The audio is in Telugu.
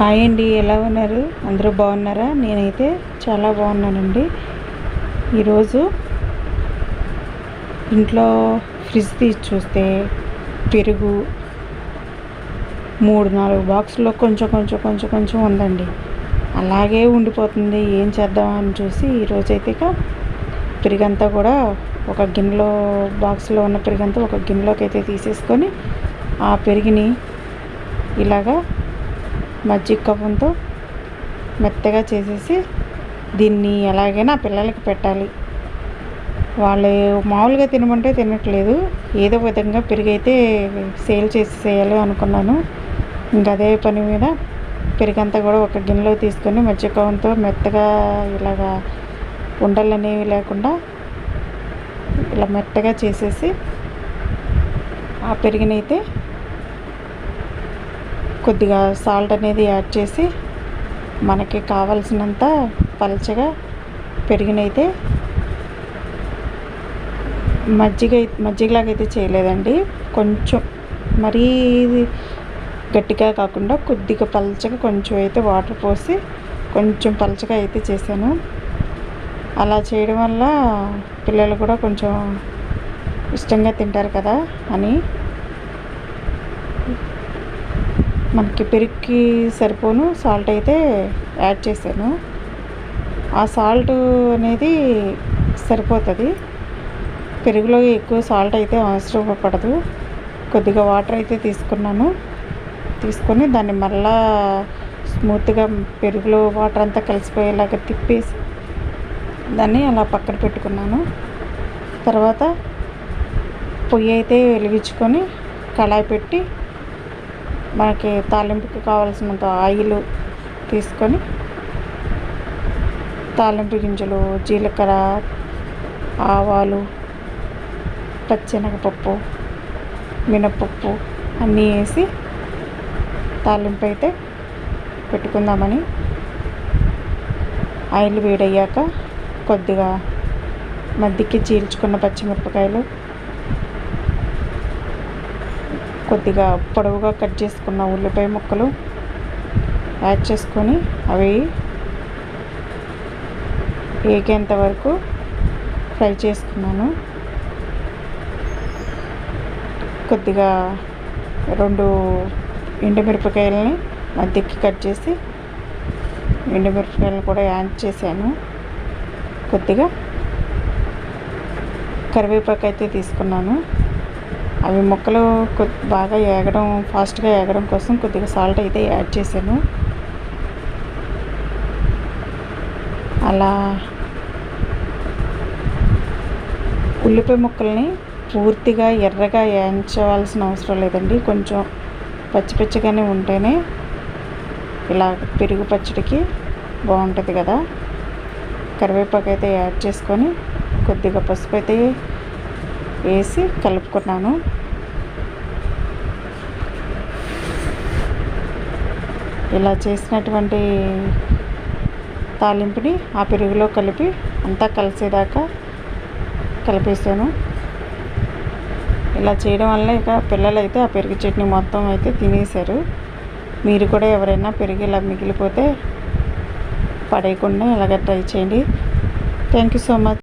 హాయ్ అండి ఎలా ఉన్నారు? అందరూ బాగున్నారా? నేనైతే చాలా బాగున్నానండి. ఈరోజు ఇంట్లో ఫ్రిడ్జ్ తీసి చూస్తే పెరుగు మూడు నాలుగు బాక్సుల్లో కొంచెం కొంచెం కొంచెం కొంచెం ఉందండి. అలాగే ఉండిపోతుంది. ఏం చేద్దాం అని చూసి ఈరోజైతే ఇక పెరుగంతా కూడా ఒక గిన్నెలో బాక్స్లో ఉన్న పెరుగంతా ఒక గిన్నెలోకి అయితే తీసేసుకొని ఆ పెరిగిని ఇలాగా మజ్జిగ కవ్వంతో మెత్తగా చేసేసి దీన్ని ఎలాగైనా పిల్లలకి పెట్టాలి. వాళ్ళు మామూలుగా తినమంటే తినట్లేదు. ఏదో విధంగా పెరిగైతే సేల్ చేసేయాలి అనుకున్నాను. ఇంకా అదే పని మీద పెరిగంతా కూడా ఒక గిన్నెలో తీసుకొని మజ్జిగంతో కవ్వంతో మెత్తగా ఇలాగా ఉండలు అనేవి లేకుండా ఇలా మెత్తగా చేసేసి ఆ పెరిగినైతే కొద్దిగా సాల్ట్ అనేది యాడ్ చేసి మనకి కావలసినంత పలచగా పెరిగినైతే మజ్జిగ మజ్జిగలాగా అయితే చేయలేదండి. కొంచెం మరీ గట్టిగా కాకుండా కొద్దిగా పలచగా కొంచెం అయితే వాటర్ పోసి కొంచెం పలచగా అయితే చేశాను. అలా చేయడం వల్ల పిల్లలు కూడా కొంచెం ఇష్టంగా తింటారు కదా అని. మనకి పెరుగుకి సరిపోను సాల్ట్ అయితే యాడ్ చేశాను. ఆ సాల్ట్ అనేది సరిపోతుంది. పెరుగులో ఎక్కువ సాల్ట్ అయితే అవసరం పడదు. కొద్దిగా వాటర్ అయితే తీసుకున్నాను. తీసుకొని దాన్ని మళ్ళా స్మూత్గా పెరుగులో వాటర్ అంతా కలిసిపోయేలాగా తిప్పేసి దాన్ని అలా పక్కన పెట్టుకున్నాను. తర్వాత పొయ్యి అయితే వెలిగించుకొని కళాయి పెట్టి మనకి తాలింపుకి కావాల్సినంత ఆయిల్ తీసుకొని తాలింపు గింజలు జీలకర్ర ఆవాలు పచ్చెనగపప్పు మినపప్పు అన్నీ వేసి తాలింపు అయితే పెట్టుకుందామని ఆయిల్ వేడయ్యాక కొద్దిగా మధ్యకి చీల్చుకున్న పచ్చిమిరపకాయలు కొద్దిగా పొడవుగా కట్ చేసుకున్న ఉల్లిపాయ ముక్కలు యాడ్ చేసుకొని అవి వేగేంత వరకు ఫ్రై చేసుకున్నాను. కొద్దిగా రెండు ఎండుమిరపకాయలని మధ్యకి కట్ చేసి ఎండుమిరపకాయలను కూడా యాడ్ చేశాను. కొద్దిగా కరివేపాకు అయితే తీసుకున్నాను. అవి ముక్కలు బాగా ఏగడం ఫాస్ట్గా ఏగడం కోసం కొద్దిగా సాల్ట్ అయితే యాడ్ చేశాను. అలా ఉల్లిపాయ ముక్కల్ని పూర్తిగా ఎర్రగా వేయించవలసిన అవసరం లేదండి. కొంచెం పచ్చి పచ్చిగానే ఉంటేనే ఇలా పెరుగు పచ్చడికి బాగుంటుంది కదా. కరివేపాకు అయితే యాడ్ చేసుకొని కొద్దిగా పసుపు అయితే వేసి కలుపుకున్నాను. ఇలా చేసినటువంటి తాలింపుని ఆ పెరుగులో కలిపి అంతా కలిసేదాకా కలిపేసాను ఇలా చేయడం వల్ల ఇక పిల్లలు అయితే ఆ పెరుగు చట్నీ మొత్తం అయితే తినేశారు. మీరు కూడా ఎవరైనా పెరుగు ఇలా మిగిలిపోతే పడేయకుండా ఇలాగ ట్రై చేయండి. Thank you so much